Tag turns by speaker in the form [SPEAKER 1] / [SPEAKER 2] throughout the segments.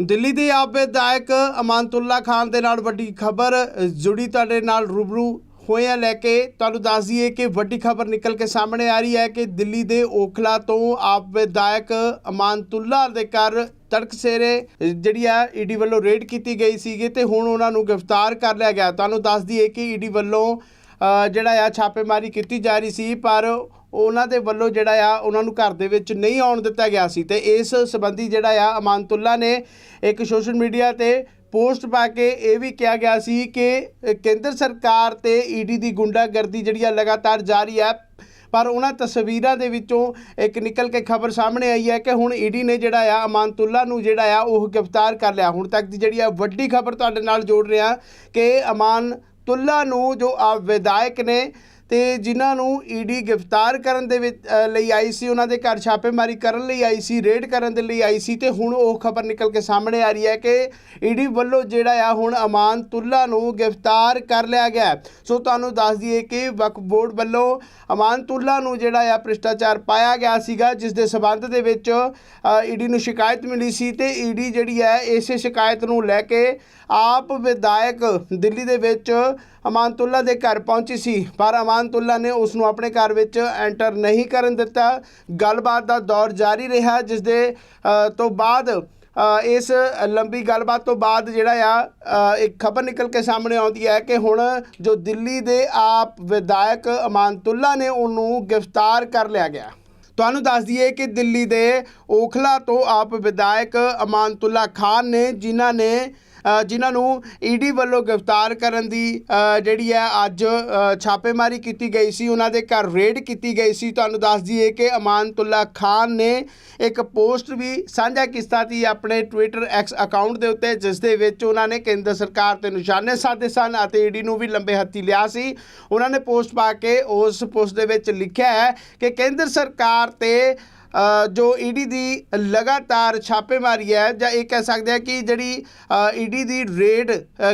[SPEAKER 1] ਦਿੱਲੀ ਦੇ ਆਪ ਵਿਧਾਇਕ ਅਮਾਨਤੁੱਲਾ ਖਾਨ ਦੇ ਨਾਲ ਵੱਡੀ ਖਬਰ ਜੁੜੀ ਤੁਹਾਡੇ ਨਾਲ ਰੂਬਰੂ ਹੋਇਆ ਲੈ ਕੇ ਤੁਹਾਨੂੰ ਦੱਸ ਦਈਏ ਕਿ ਵੱਡੀ ਖਬਰ ਨਿਕਲ ਕੇ ਸਾਹਮਣੇ ਆ ਰਹੀ ਹੈ ਕਿ ਦਿੱਲੀ ਦੇ ਓਖਲਾ ਤੋਂ ਆਪ ਵਿਧਾਇਕ ਅਮਾਨਤੁੱਲਾ ਦੇ ਘਰ ਤੜਕਸੇਰੇ ਜਿਹੜੀ ਆ ਈਡੀ ਵੱਲੋਂ ਰੇਡ ਕੀਤੀ ਗਈ ਸੀਗੀ ਤੇ ਹੁਣ ਉਹਨਾਂ ਨੂੰ ਗ੍ਰਿਫਤਾਰ ਕਰ ਲਿਆ ਗਿਆ। ਤੁਹਾਨੂੰ ਦੱਸ ਦਈਏ ਕਿ ਈਡੀ ਵੱਲੋਂ ਜਿਹੜਾ ਆ ਛਾਪੇਮਾਰੀ ਕੀਤੀ ਜਾ ਰਹੀ ਸੀ, ਪਰ ਉਹਨਾਂ ਦੇ ਵੱਲੋਂ ਜਿਹੜਾ ਆ, ਉਹਨਾਂ ਨੂੰ ਘਰ ਦੇ ਵਿੱਚ ਨਹੀਂ ਆਉਣ ਦਿੱਤਾ ਗਿਆ ਸੀ। ਤੇ ਇਸ ਸੰਬੰਧੀ ਜਿਹੜਾ ਆ, ਅਮਾਨਤੁੱਲਾ ਨੇ ਇੱਕ ਸੋਸ਼ਲ ਮੀਡੀਆ ਤੇ ਪੋਸਟ ਪਾ ਕੇ ਇਹ ਵੀ ਕਿਹਾ ਗਿਆ ਸੀ ਕਿ ਕੇਂਦਰ ਸਰਕਾਰ ਤੇ ਈਡੀ ਦੀ ਗੁੰਡਾਗਰਦੀ ਜਿਹੜੀ ਆ, ਲਗਾਤਾਰ ਜਾਰੀ ਹੈ ਪਰ ਉਹਨਾਂ ਤਸਵੀਰਾਂ ਦੇ ਵਿੱਚੋਂ ਇੱਕ ਨਿਕਲ ਕੇ ਖਬਰ ਸਾਹਮਣੇ ਆਈ ਹੈ ਕਿ ਹੁਣ ਈਡੀ ਨੇ ਜਿਹੜਾ ਆ, ਅਮਾਨਤੁੱਲਾ ਨੂੰ ਜਿਹੜਾ ਆ, ਉਹ ਗ੍ਰਿਫਤਾਰ ਕਰ ਲਿਆ। ਹੁਣ ਤੱਕ ਦੀ ਜਿਹੜੀ ਆ, ਵੱਡੀ ਖਬਰ ਤੁਹਾਡੇ ਨਾਲ ਜੋੜ ਰਿਹਾ ਕਿ ਅਮਾਨ ਅਮਾਨਤੁੱਲਾ ਨੂੰ ਜੋ ਵਿਧਾਇਕ ਨੇ ਤੇ ਜਿਨ੍ਹਾਂ ਨੂੰ ਈਡੀ ਗ੍ਰਿਫਤਾਰ ਕਰਨ ਦੇ ਵਿੱਚ ਲਈ ਆਈ ਸੀ, ਉਹਨਾਂ ਦੇ ਘਰ ਛਾਪੇਮਾਰੀ ਕਰਨ ਲਈ ਆਈ ਸੀ, ਰੇਡ ਕਰਨ ਦੇ ਲਈ ਆਈ ਸੀ ਤੇ ਹੁਣ ਉਹ ਖਬਰ ਨਿਕਲ ਕੇ ਸਾਹਮਣੇ ਆ ਰਹੀ ਹੈ ਕਿ ਈਡੀ ਵੱਲੋਂ ਜਿਹੜਾ ਆ ਹੁਣ ਅਮਾਨਤੁੱਲਾ ਨੂੰ ਗ੍ਰਿਫਤਾਰ ਕਰ ਲਿਆ ਗਿਆ ਸੋ ਤੁਹਾਨੂੰ ਦੱਸ ਦਈਏ ਕਿ ਵਕਫ ਬੋਰਡ ਵੱਲੋਂ ਅਮਾਨਤੁੱਲਾ ਨੂੰ ਜਿਹੜਾ ਆ ਭ੍ਰਿਸ਼ਟਾਚਾਰ ਪਾਇਆ ਗਿਆ ਸੀਗਾ, ਜਿਸ ਦੇ ਸਬੰਧ ਦੇ ਵਿੱਚ ਈਡੀ ਨੂੰ ਸ਼ਿਕਾਇਤ ਮਿਲੀ ਸੀ ਤੇ ਈਡੀ ਜਿਹੜੀ ਹੈ ਇਸੇ ਸ਼ਿਕਾਇਤ ਨੂੰ ਲੈ ਕੇ ਆਪ ਵਿਧਾਇਕ ਦਿੱਲੀ ਦੇ ਵਿੱਚ ਅਮਾਨਤੁੱਲਾ ਦੇ ਘਰ ਪਹੁੰਚੀ ਸੀ। ਪਰ ਅਮਾਨ ਅਮਾਨਤੁੱਲਾ ਨੇ ਉਸ ਨੂੰ ਆਪਣੇ ਘਰ ਵਿੱਚ ਐਂਟਰ ਨਹੀਂ ਕਰਨ ਦਿੱਤਾ। ਗੱਲਬਾਤ ਦਾ ਦੌਰ ਜਾਰੀ ਰਿਹਾ ਜਿਸ ਦੇ ਤੋਂ ਬਾਅਦ ਇਸ ਲੰਬੀ ਗੱਲਬਾਤ ਤੋਂ ਬਾਅਦ ਜਿਹੜਾ ਆ ਇੱਕ ਖਬਰ ਨਿਕਲ ਕੇ ਸਾਹਮਣੇ ਆਉਂਦੀ ਹੈ ਕਿ ਹੁਣ ਜੋ ਦਿੱਲੀ ਦੇ ਆਪ ਵਿਧਾਇਕ ਅਮਾਨਤੁੱਲਾ ਨੇ ਉਹਨੂੰ ਗ੍ਰਿਫਤਾਰ ਕਰ ਲਿਆ ਗਿਆ। ਤੁਹਾਨੂੰ ਦੱਸ ਦਈਏ ਕਿ ਦਿੱਲੀ ਦੇ ਓਖਲਾ ਤੋਂ ਆਪ ਵਿਧਾਇਕ ਅਮਾਨਤੁੱਲਾ ਖਾਨ ਨੇ, ਜਿਨ੍ਹਾਂ ਨੇ ਜਿਨ੍ਹਾਂ ਨੂੰ ਈਡੀ ਵੱਲੋਂ ਗ੍ਰਿਫਤਾਰ ਕਰਨ ਦੀ ਜਿਹੜੀ ਹੈ ਅੱਜ ਛਾਪੇਮਾਰੀ ਕੀਤੀ ਗਈ ਸੀ, ਉਹਨਾਂ ਦੇ ਘਰ ਰੇਡ ਕੀਤੀ ਗਈ ਸੀ। ਤੁਹਾਨੂੰ ਦੱਸ ਦਈਏ ਕਿ ਅਮਾਨਤੁੱਲਾ ਖਾਨ ਨੇ ਇੱਕ ਪੋਸਟ ਵੀ ਸਾਂਝਾ ਕੀਤਾ ਸੀ ਆਪਣੇ ਟਵਿੱਟਰ ਐਕਸ ਅਕਾਊਂਟ ਦੇ ਉੱਤੇ, ਜਿਸ ਦੇ ਵਿੱਚ ਉਹਨਾਂ ਨੇ ਕੇਂਦਰ ਸਰਕਾਰ ਤੇ ਨਿਸ਼ਾਨੇ ਸਾਧੇ ਸਨ ਅਤੇ ਈਡੀ ਨੂੰ ਵੀ ਲੰਬੇ ਹੱਥੀ ਲਿਆ ਸੀ। ਉਹਨਾਂ ਨੇ ਪੋਸਟ ਪਾ ਕੇ ਉਸ ਪੋਸਟ ਦੇ ਵਿੱਚ ਲਿਖਿਆ ਹੈ ਕਿ ਕੇਂਦਰ ਸਰਕਾਰ ਤੇ ਜੋ ਈਡੀ ਦੀ ਲਗਾਤਾਰ ਛਾਪੇਮਾਰੀ ਹੈ ਜਾਂ ਇਹ ਕਹਿ ਸਕਦੇ ਆ ਕਿ ਜਿਹੜੀ ਈਡੀ ਦੀ ਰੇਡ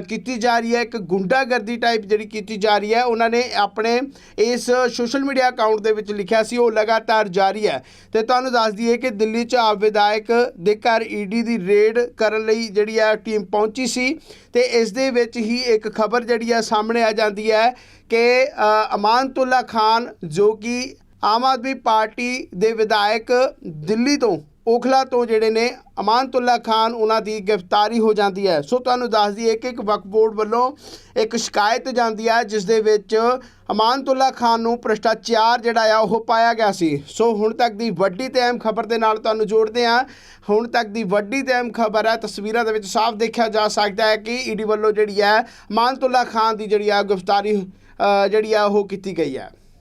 [SPEAKER 1] ਕੀਤੀ ਜਾ ਰਹੀ ਹੈ ਇੱਕ ਗੁੰਡਾਗਰਦੀ ਟਾਈਪ ਜਿਹੜੀ ਕੀਤੀ ਜਾ ਰਹੀ ਹੈ ਉਹਨਾਂ ਨੇ ਆਪਣੇ ਇਸ ਸੋਸ਼ਲ ਮੀਡੀਆ ਅਕਾਊਂਟ ਦੇ ਵਿੱਚ ਲਿਖਿਆ ਸੀ ਉਹ ਲਗਾਤਾਰ ਜਾਰੀ ਹੈ। ਤੇ ਤੁਹਾਨੂੰ ਦੱਸ ਦਈਏ ਕਿ ਦਿੱਲੀ 'ਚ ਆਪ ਵਿਧਾਇਕ ਦੇ ਘਰ ਈਡੀ ਦੀ ਰੇਡ ਕਰਨ ਲਈ ਜਿਹੜੀ ਹੈ ਟੀਮ ਪਹੁੰਚੀ ਸੀ। ਤੇ ਇਸ ਦੇ ਵਿੱਚ ਹੀ ਇੱਕ ਖਬਰ ਜਿਹੜੀ ਹੈ ਸਾਹਮਣੇ ਆ ਜਾਂਦੀ ਹੈ ਕਿ ਅ, ਅਮਾਨਤੁੱਲਾ ਖਾਨ ਜੋ ਕਿ ਆਮ ਆਦਮੀ ਪਾਰਟੀ ਦੇ ਵਿਧਾਇਕ ਦਿੱਲੀ ਤੋਂ, ਓਖਲਾ ਤੋਂ ਜਿਹੜੇ ਨੇ, ਅਮਾਨਤੁੱਲਾ ਖਾਨ ਉਹਨਾਂ ਦੀ ਗ੍ਰਿਫਤਾਰੀ ਹੋ ਜਾਂਦੀ ਹੈ। ਸੋ ਤੁਹਾਨੂੰ ਦੱਸ ਦਈਏ ਕਿ ਇੱਕ ਵਕਫ ਬੋਰਡ ਵੱਲੋਂ ਇੱਕ ਸ਼ਿਕਾਇਤ ਜਾਂਦੀ ਹੈ, ਜਿਸ ਦੇ ਵਿੱਚ ਅਮਾਨਤੁੱਲਾ ਖਾਨ ਨੂੰ ਭ੍ਰਿਸ਼ਟਾਚਾਰ ਜਿਹੜਾ ਆ, ਉਹ ਪਾਇਆ ਗਿਆ ਸੀ। ਸੋ ਹੁਣ ਤੱਕ ਦੀ ਵੱਡੀ ਤੇ ਅਹਿਮ ਖਬਰ ਦੇ ਨਾਲ ਤੁਹਾਨੂੰ ਜੋੜਦੇ ਹਾਂ। ਹੁਣ ਤੱਕ ਦੀ ਵੱਡੀ ਤੇ ਅਹਿਮ ਖਬਰ ਹੈ, ਤਸਵੀਰਾਂ ਦੇ ਵਿੱਚ ਸਾਫ਼ ਦੇਖਿਆ ਜਾ ਸਕਦਾ ਹੈ ਕਿ ਈਡੀ ਵੱਲੋਂ ਜਿਹੜੀ ਹੈ, ਅਮਾਨਤੁੱਲਾ ਖਾਨ ਦੀ ਜਿਹੜੀ ਆ ਗ੍ਰਿਫਤਾਰੀ ਜਿਹੜੀ ਆ, ਉਹ ਕੀਤੀ ਗਈ ਹੈ।